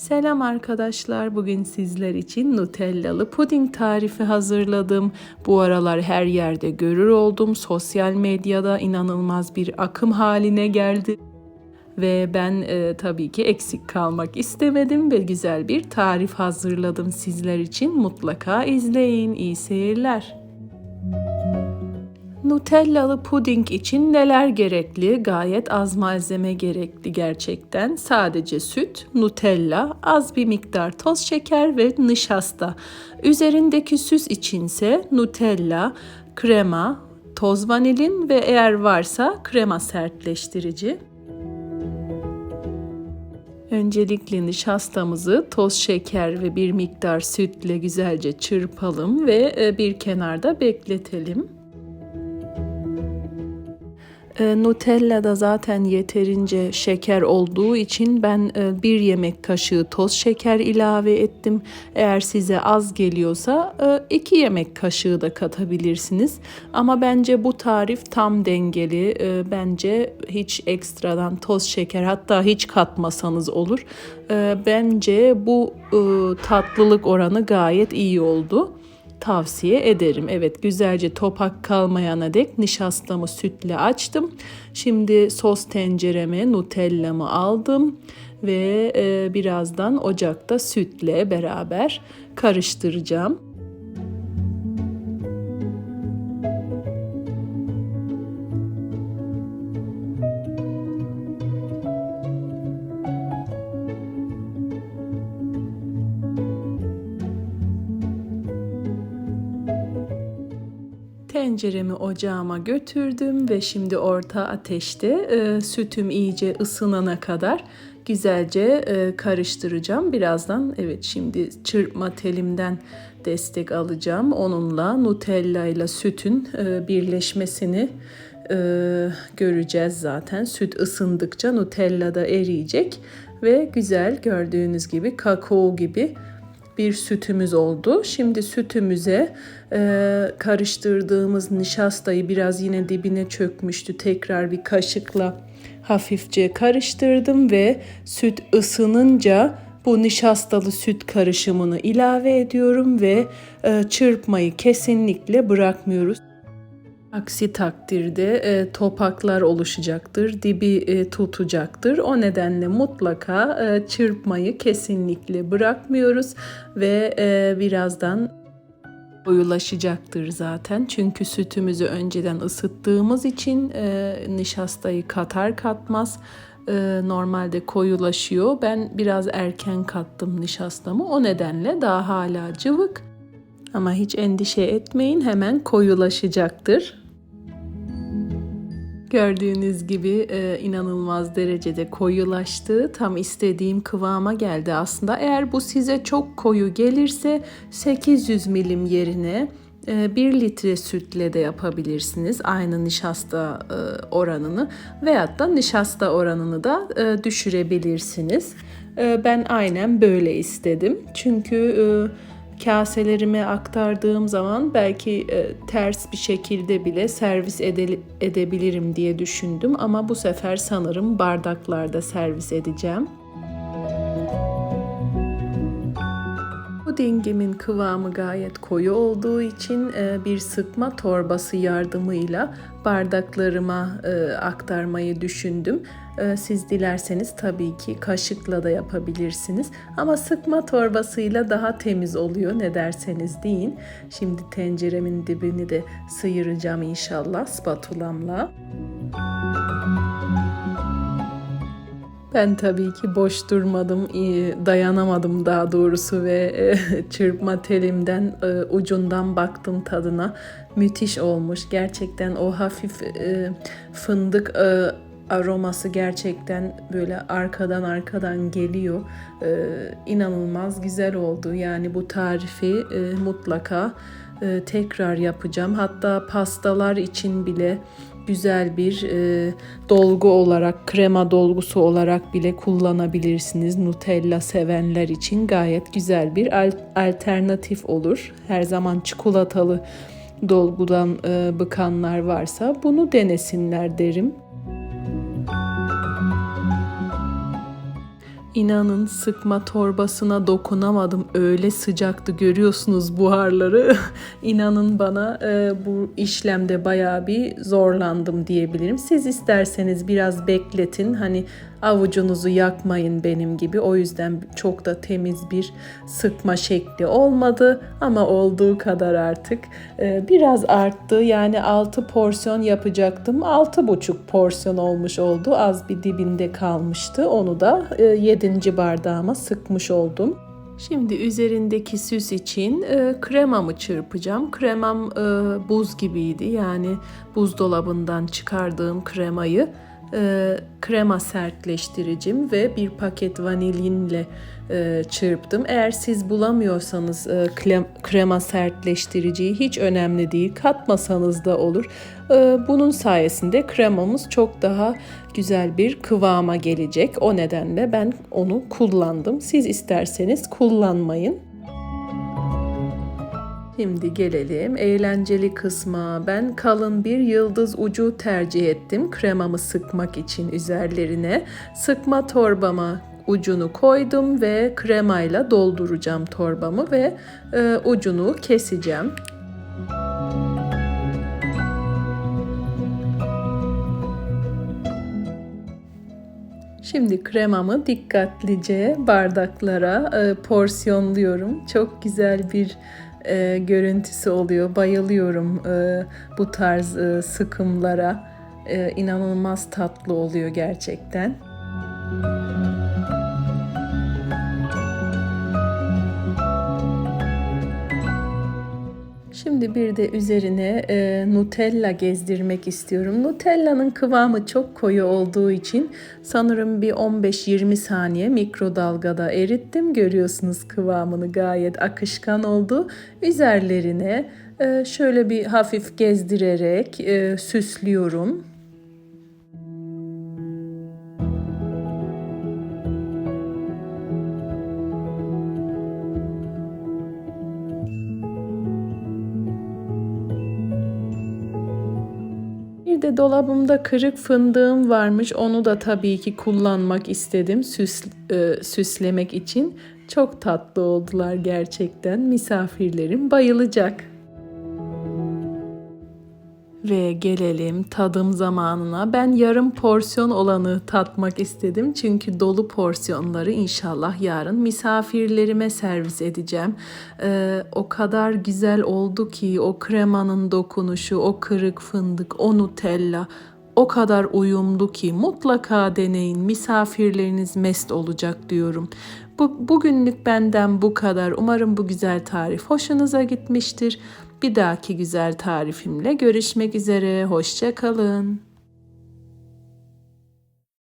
Selam arkadaşlar. Bugün sizler için Nutellalı puding tarifi hazırladım. Bu aralar her yerde görür oldum. Sosyal medyada inanılmaz bir akım haline geldi. Ve ben e, tabii ki eksik kalmak istemedim ve güzel bir tarif hazırladım sizler için. Mutlaka izleyin. İyi seyirler. Nutellalı puding için neler gerekli? Gayet az malzeme gerekli gerçekten. Sadece süt, Nutella, az bir miktar toz şeker ve nişasta. Üzerindeki süs içinse Nutella, krema, toz vanilin ve eğer varsa krema sertleştirici. Öncelikle nişastamızı toz şeker ve bir miktar sütle güzelce çırpalım ve e, bir kenarda bekletelim. E, Nutella'da zaten yeterince şeker olduğu için ben e, bir yemek kaşığı toz şeker ilave ettim. Eğer size az geliyorsa e, iki yemek kaşığı da katabilirsiniz. Ama bence bu tarif tam dengeli. Bence hiç ekstradan toz şeker hatta hiç katmasanız olur. Bence bu tatlılık oranı gayet iyi oldu tavsiye ederim. Evet güzelce topak kalmayana dek nişastamı sütle açtım. Şimdi sos tencereme nutellamı aldım ve e, birazdan ocakta sütle beraber karıştıracağım. Tenceremi ocağıma götürdüm ve şimdi orta ateşte e, sütüm iyice ısınana kadar güzelce e, karıştıracağım. Birazdan evet şimdi çırpma telimden destek alacağım. Onunla Nutella ile sütün e, birleşmesini e, göreceğiz zaten. Süt ısındıkça Nutella da eriyecek ve güzel gördüğünüz gibi kakao gibi bir sütümüz oldu. Şimdi sütümüze e, karıştırdığımız nişastayı biraz yine dibine çökmüştü. Tekrar bir kaşıkla hafifçe karıştırdım ve süt ısınınca bu nişastalı süt karışımını ilave ediyorum ve e, çırpmayı kesinlikle bırakmıyoruz. Aksi takdirde e, topaklar oluşacaktır, dibi e, tutacaktır. O nedenle mutlaka e, çırpmayı kesinlikle bırakmıyoruz ve e, birazdan koyulaşacaktır zaten. Çünkü sütümüzü önceden ısıttığımız için e, nişastayı katar katmaz e, normalde koyulaşıyor. Ben biraz erken kattım nişastamı. O nedenle daha hala cıvık. Ama hiç endişe etmeyin hemen koyulaşacaktır. Gördüğünüz gibi e, inanılmaz derecede koyulaştı. Tam istediğim kıvama geldi aslında. Eğer bu size çok koyu gelirse 800 milim yerine 1 e, litre sütle de yapabilirsiniz aynı nişasta e, oranını veyahut da nişasta oranını da e, düşürebilirsiniz. Ben aynen böyle istedim. Çünkü kaselerime aktardığım zaman belki e, ters bir şekilde bile servis ede, edebilirim diye düşündüm ama bu sefer sanırım bardaklarda servis edeceğim. Pudingimin kıvamı gayet koyu olduğu için e, bir sıkma torbası yardımıyla bardaklarıma e, aktarmayı düşündüm. E, siz dilerseniz tabii ki kaşıkla da yapabilirsiniz. Ama sıkma torbasıyla daha temiz oluyor ne derseniz deyin. Şimdi tenceremin dibini de sıyıracağım inşallah spatulamla. Ben tabii ki boş durmadım, dayanamadım daha doğrusu ve e, çırpma telimden e, ucundan baktım tadına. Müthiş olmuş. Gerçekten o hafif e, fındık aroması gerçekten böyle arkadan arkadan geliyor. İnanılmaz güzel oldu. Yani bu tarifi mutlaka tekrar yapacağım. Hatta pastalar için bile güzel bir e, dolgu olarak, krema dolgusu olarak bile kullanabilirsiniz. Nutella sevenler için gayet güzel bir alternatif olur. Her zaman çikolatalı dolgudan e, bıkanlar varsa bunu denesinler derim. İnanın sıkma torbasına dokunamadım. Öyle sıcaktı görüyorsunuz buharları. İnanın bana e, bu işlemde bayağı bir zorlandım diyebilirim. Siz isterseniz biraz bekletin. Hani avucunuzu yakmayın benim gibi. O yüzden çok da temiz bir sıkma şekli olmadı ama olduğu kadar artık. E, biraz arttı. Yani 6 porsiyon yapacaktım. 6,5 porsiyon olmuş oldu. Az bir dibinde kalmıştı. Onu da e, 7. bardağıma sıkmış oldum. Şimdi üzerindeki süs için e, kremamı çırpacağım. Kremam e, buz gibiydi. Yani buzdolabından çıkardığım kremayı e, krema sertleştiricim ve bir paket vanilyanla e, çırptım. Eğer siz bulamıyorsanız e, krema sertleştiriciyi hiç önemli değil. Katmasanız da olur. E, bunun sayesinde kremamız çok daha güzel bir kıvama gelecek. O nedenle ben onu kullandım. Siz isterseniz kullanmayın. Şimdi gelelim eğlenceli kısma. Ben kalın bir yıldız ucu tercih ettim kremamı sıkmak için üzerlerine. Sıkma torbama ucunu koydum ve kremayla dolduracağım torbamı ve e, ucunu keseceğim. Şimdi kremamı dikkatlice bardaklara e, porsiyonluyorum. Çok güzel bir e, görüntüsü oluyor. Bayılıyorum e, bu tarz e, sıkımlara. E, inanılmaz tatlı oluyor gerçekten. Şimdi bir de üzerine e, Nutella gezdirmek istiyorum. Nutella'nın kıvamı çok koyu olduğu için sanırım bir 15-20 saniye mikrodalgada erittim. Görüyorsunuz kıvamını gayet akışkan oldu. Üzerlerine e, şöyle bir hafif gezdirerek e, süslüyorum. De dolabımda kırık fındığım varmış. Onu da tabii ki kullanmak istedim süs, e, süslemek için. Çok tatlı oldular gerçekten. Misafirlerim bayılacak. Ve gelelim tadım zamanına. Ben yarım porsiyon olanı tatmak istedim. Çünkü dolu porsiyonları inşallah yarın misafirlerime servis edeceğim. Ee, o kadar güzel oldu ki o kremanın dokunuşu, o kırık fındık, o nutella o kadar uyumlu ki mutlaka deneyin. Misafirleriniz mest olacak diyorum. Bu, bugünlük benden bu kadar. Umarım bu güzel tarif hoşunuza gitmiştir. Bir dahaki güzel tarifimle görüşmek üzere. Hoşça kalın.